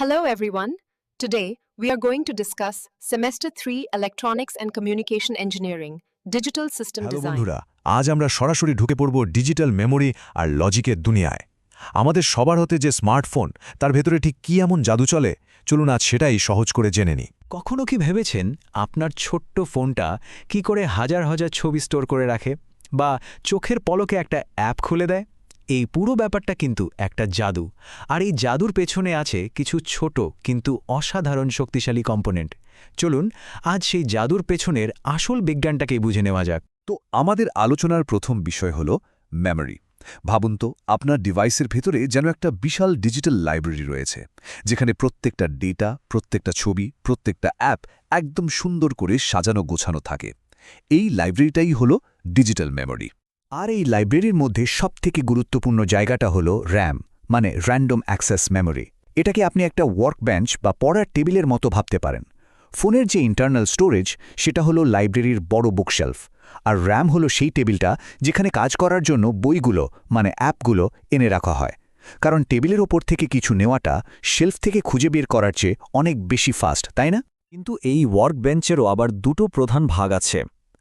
Hello, everyone. Today, we are going to discuss Semester 3 Electronics and Communication Engineering, Digital System Design. বন্ধুরা। আজ আমরা সরাসরি ঢুকে পড়ব ডিজিটাল মেমোরি আর লজিকের দুনিয়ায়। আমাদের সবার হতে যে স্মার্টফোন তার ভেতরে ঠিক কী এমন জাদু চলে? চলুন আজ সেটাই সহজ করে জেনে নিই। কখনো কি ভেবেছেন আপনার ছোট্ট ফোনটা কি করে হাজার হাজার ছবি স্টোর করে রাখে? বা চোখের পলকে একটা অ্যাপ খুলে দেয়? এই পুরো ব্যাপারটা কিন্তু একটা জাদু। আর এই জাদুর পেছনে আছে কিছু ছোট কিন্তু অসাধারণ শক্তিশালী কম্পোনেন্ট। চলুন, আজ সেই জাদুর পেছনের আসল বিজ্ঞানটাকেই বুঝে নেওয়া যাক। তো আমাদের আলোচনার প্রথম বিষয় হল মেমোরি ভাবুন তো, আপনার ডিভাইসের ভেতরে যেন একটা বিশাল ডিজিটাল লাইব্রেরি রয়েছে, যেখানে প্রত্যেকটা ডেটা প্রত্যেকটা ছবি, প্রত্যেকটা অ্যাপ একদম সুন্দর করে সাজানো গোছানো থাকে। এই লাইব্রেরিটাই হল ডিজিটাল মেমোরি আর এই লাইব্রেরির মধ্যে সবথেকে গুরুত্বপূর্ণ জায়গাটা হলো র্যাম মানে র্যান্ডম অ্যাক্সেস মেমোরি এটাকে আপনি একটা ওয়ার্ক বেঞ্চ বা পড়ার টেবিলের মতো ভাবতে পারেন। ফোনের যে ইন্টারনাল স্টোরেজ সেটা হলো লাইব্রেরির বড় বুকশেলফ আর র্যাম হলো সেই টেবিলটা যেখানে কাজ করার জন্য বইগুলো মানে অ্যাপগুলো, এনে রাখা হয়। কারণ টেবিলের ওপর থেকে কিছু নেওয়াটা শেলফ থেকে খুঁজে বের করার চেয়ে অনেক বেশি ফাস্ট তাই না? কিন্তু এই ওয়ার্ক বেঞ্চেরও আবার দুটো প্রধান ভাগ আছে।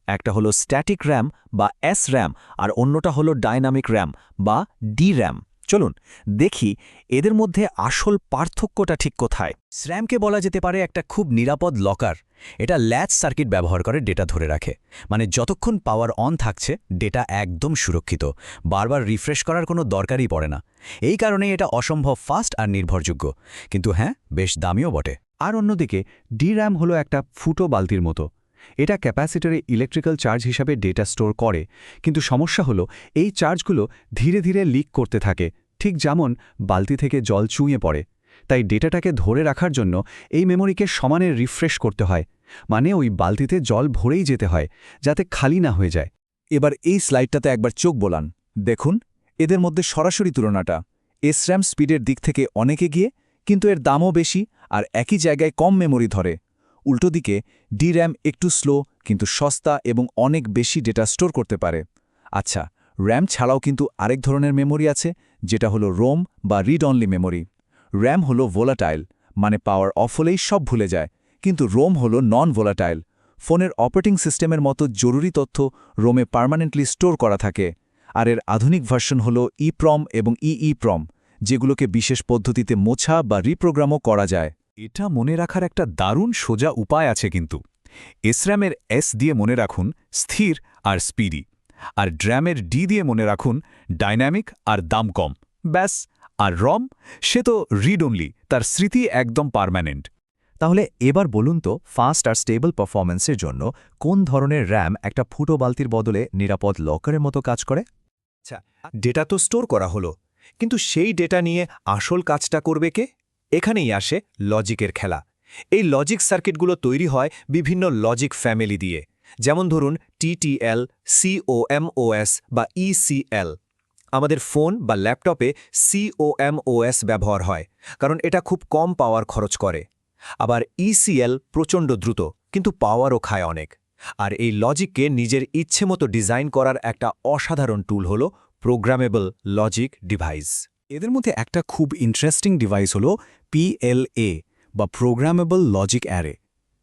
একটা হলো স্ট্যাটিক র্যাম বা এস র্যাম আর অন্যটা হলো ডাইনামিক র্যাম বা ডি র্যাম চলুন, দেখি এদের মধ্যে আসল পার্থক্যটা ঠিক কোথায়। স্র্যামকে বলা যেতে পারে একটা খুব নিরাপদ লকার এটা ল্যাচ সার্কিট ব্যবহার করে ডেটা ধরে রাখে। মানে যতক্ষণ পাওয়ার অন থাকছে ডেটা একদম সুরক্ষিত। বারবার রিফ্রেশ করার কোনো দরকারই পড়ে না। এই কারণেই এটা অসম্ভব ফাস্ট আর নির্ভরযোগ্য। কিন্তু হ্যাঁ বেশ দামিও বটে। আর অন্যদিকে ডি র্যাম হলো একটা ফুটো বালতির মতো। এটা ক্যাপাসিটরে ইলেকট্রিক্যাল চার্জ হিসাবে ডেটা স্টোর করে, কিন্তু সমস্যা হলো এই চার্জগুলো ধীরে ধীরে লিক করতে থাকে, ঠিক যেমন বালতি থেকে জল চুঁয়ে পড়ে। তাই ডেটাটাকে ধরে রাখার জন্য এই মেমোরিকে সমানে রিফ্রেশ করতে হয় মানে ওই বালতিতে জল ভরেই যেতে হয়, যাতে খালি না হয়ে যায়। এবার এই স্লাইডটাতে একবার চোখ বোলান, দেখুন, এদের মধ্যে সরাসরি তুলনাটা এসর্যাম স্পিডের দিক থেকে অনেকে গিয়ে কিন্তু এর দামও বেশি আর একই জায়গায় কম মেমোরি ধরে। উল্টো দিকে ডির্যাম একটু স্লো কিন্তু সস্তা এবং অনেক বেশি ডেটা স্টোর করতে পারে। আচ্ছা র্যাম ছাড়াও কিন্তু আরেক ধরনের মেমোরি আছে, যেটা হলো রোম বা রিড অনলি মেমোরি র্যাম হলো ভোলাটাইল মানে পাওয়ার অফ হলেই সব ভুলে যায়, কিন্তু রোম হলো নন ভোলাটাইল ফোনের অপারেটিং সিস্টেমের মতো জরুরি তথ্য রোমে পার্মানেন্টলি স্টোর করা থাকে, আর এর আধুনিক ভার্সন হল ইপ্রম এবং ইইপ্রম যেগুলোকে বিশেষ পদ্ধতিতে মোছা বা রিপ্রোগ্রামও করা যায়। এটা মনে রাখার একটা দারুণ সোজা উপায় আছে কিন্তু। এসর্যামের এস দিয়ে মনে রাখুন স্থির আর স্পিডি। আর ড্র্যামের ডি দিয়ে মনে রাখুন ডাইনামিক আর দাম কম। ব্যাস, আর রম, সে তো রিড অনলি, তার স্মৃতি একদম পার্মানেন্ট তাহলে এবার বলুন তো ফাস্ট আর স্টেবল পারফরম্যান্সের জন্য কোন ধরনের র্যাম একটা ফুটো বালতির বদলে নিরাপদ লকারের মতো কাজ করে? আচ্ছা ডেটা তো স্টোর করা হলো। কিন্তু সেই ডেটা নিয়ে আসল কাজটা করবে কে? এখানেই আসে লজিকের খেলা। এই লজিক সার্কিটগুলো তৈরি হয় বিভিন্ন লজিক ফ্যামিলি দিয়ে। যেমন ধরুন টিটিএল সিওএমওএস বা ইসিএল আমাদের ফোন বা ল্যাপটপে সিওএমওএস ব্যবহার হয়, কারণ এটা খুব কম পাওয়ার খরচ করে। আবার ইসিএল প্রচণ্ড দ্রুত, কিন্তু পাওয়ারও খায় অনেক। আর এই লজিককে নিজের ইচ্ছে মতো ডিজাইন করার একটা অসাধারণ টুল হল প্রোগ্রামেবল লজিক ডিভাইস। এদের মধ্যে একটা খুব ইন্টারেস্টিং ডিভাইস হলো পিএলএ বা প্রোগ্রামেবল লজিক অ্যারে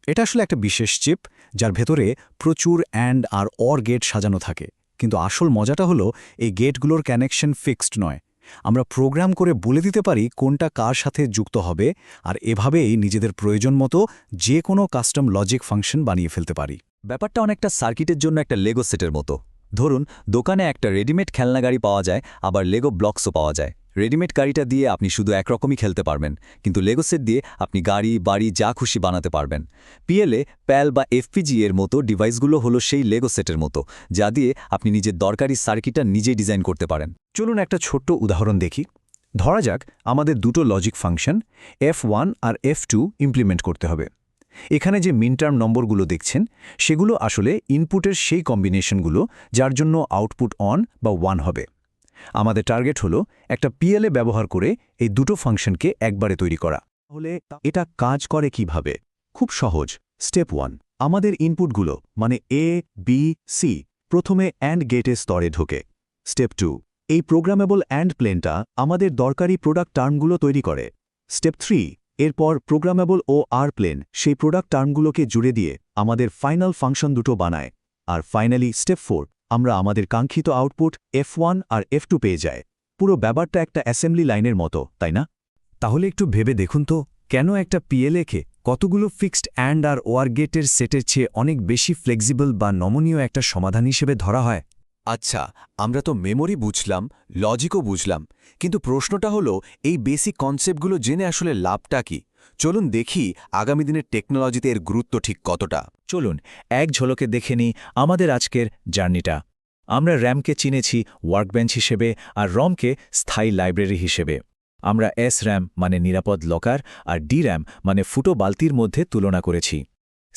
এটা আসলে একটা বিশেষ চিপ যার ভেতরে প্রচুর অ্যান্ড আর অর গেট সাজানো থাকে। কিন্তু আসল মজাটা হলো এই গেটগুলোর কানেকশন ফিক্সড নয়। আমরা প্রোগ্রাম করে বলে দিতে পারি কোনটা কার সাথে যুক্ত হবে আর এভাবেই নিজেদের প্রয়োজন মতো যে কোনো কাস্টম লজিক ফাংশন বানিয়ে ফেলতে পারি। ব্যাপারটা অনেকটা সার্কিটের জন্য একটা লেগো সেটের মতো। ধরুন, দোকানে একটা রেডিমেড খেলনা গাড়ি পাওয়া যায়, আবার লেগো ব্লকসও পাওয়া যায়। রেডিমেড গাড়িটা দিয়ে আপনি শুধু একরকমই খেলতে পারবেন, কিন্তু লেগো সেট দিয়ে আপনি গাড়ি, বাড়ি যা খুশি বানাতে পারবেন। পিএলএ প্যাল বা এফপিজি এর মতো ডিভাইসগুলো হলো সেই লেগো সেটের মতো, যা দিয়ে আপনি নিজের দরকারি সার্কিটটা নিজেই ডিজাইন করতে পারেন। চলুন একটা ছোট্ট উদাহরণ দেখি। ধরা যাক আমাদের দুটো লজিক ফাংশন এফ আর এফ ইমপ্লিমেন্ট করতে হবে। এখানে যে মিনটার্ম নম্বরগুলো দেখছেন, সেগুলো আসলে ইনপুটের সেই কম্বিনেশনগুলো যার জন্য আউটপুট অন বা ওয়ান হবে। আমাদের টার্গেট হলো একটা পিএলএ ব্যবহার করে এই দুটো ফাংশনকে একবারে তৈরি করা। তাহলে এটা কাজ করে কীভাবে? খুব সহজ। স্টেপ ওয়ান আমাদের ইনপুটগুলো মানে এ বি সি প্রথমে অ্যান্ড গেটের স্তরে ঢোকে। স্টেপ টু এই প্রোগ্রামেবল অ্যান্ড প্লেনটা আমাদের দরকারি প্রোডাক্ট টার্মগুলো তৈরি করে। স্টেপ থ্রি এরপর প্রোগ্রামেবল ও আর প্লেন সেই প্রোডাক্ট টার্মগুলোকে জুড়ে দিয়ে আমাদের ফাইনাল ফাংশন দুটো বানায়। আর ফাইনালি স্টেপ ফোর আমরা আমাদের কাঙ্ক্ষিত আউটপুট এফ আর এফ পেয়ে যায় পুরো ব্যাপারটা একটা অ্যাসেম্বলি লাইনের মতো, তাই না? তাহলে একটু ভেবে দেখুন তো, কেন একটা পিএলএকে কতগুলো ফিক্সড অ্যান্ড আর ওয়ার গেটের সেটের চেয়ে অনেক বেশি ফ্লেক্সিবল বা নমনীয় একটা সমাধান হিসেবে ধরা হয়? আচ্ছা আমরা তো মেমোরি বুঝলাম লজিকও বুঝলাম, কিন্তু প্রশ্নটা হলো, এই বেসিক কনসেপ্টগুলো জেনে আসলে লাভটা কি? চলুন দেখি আগামী দিনের টেকনোলজিতে এর গুরুত্ব ঠিক কতটা। চলুন, এক ঝলকে দেখে নিই আমাদের আজকের জার্নিটা। আমরা র্যামকে চিনেছি ওয়ার্কবেঞ্চ হিসেবে আর রমকে স্থায়ী লাইব্রেরি হিসেবে। আমরা এস র্যাম মানে নিরাপদ লকার আর ডি র্যাম মানে ফুটো বালতির মধ্যে তুলনা করেছি।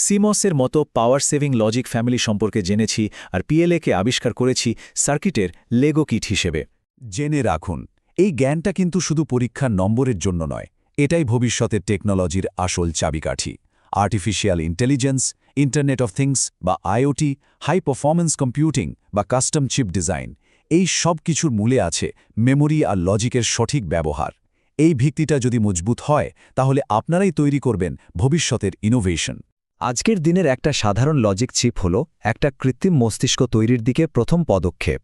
সিমসের মতো পাওয়ার সেভিং লজিক ফ্যামিলি সম্পর্কে জেনেছি আর পিএলএকে আবিষ্কার করেছি সার্কিটের লেগো কিট হিসেবে। জেনে রাখুন, এই জ্ঞানটা কিন্তু শুধু পরীক্ষার নম্বরের জন্য নয়, এটাই ভবিষ্যতের টেকনোলজির আসল চাবিকাঠি। Artificial intelligence internet of things বা আইওটি হাই পারফরম্যান্স কম্পিউটিং বা কাস্টম চিপ ডিজাইন এই সব কিছুর মূলে আছে মেমোরি আর লজিকের সঠিক ব্যবহার। এই ভিত্তিটা যদি মজবুত হয়, তাহলে আপনারাই তৈরি করবেন ভবিষ্যতের ইনোভেশন আজকের দিনের একটা সাধারণ লজিক চিপ হল একটা কৃত্রিম মস্তিষ্ক তৈরির দিকে প্রথম পদক্ষেপ।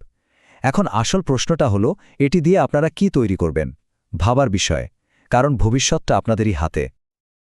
এখন আসল প্রশ্নটা হলো, এটি দিয়ে আপনারা কি তৈরি করবেন? ভাবার বিষয়, কারণ ভবিষ্যৎটা আপনাদেরই হাতে।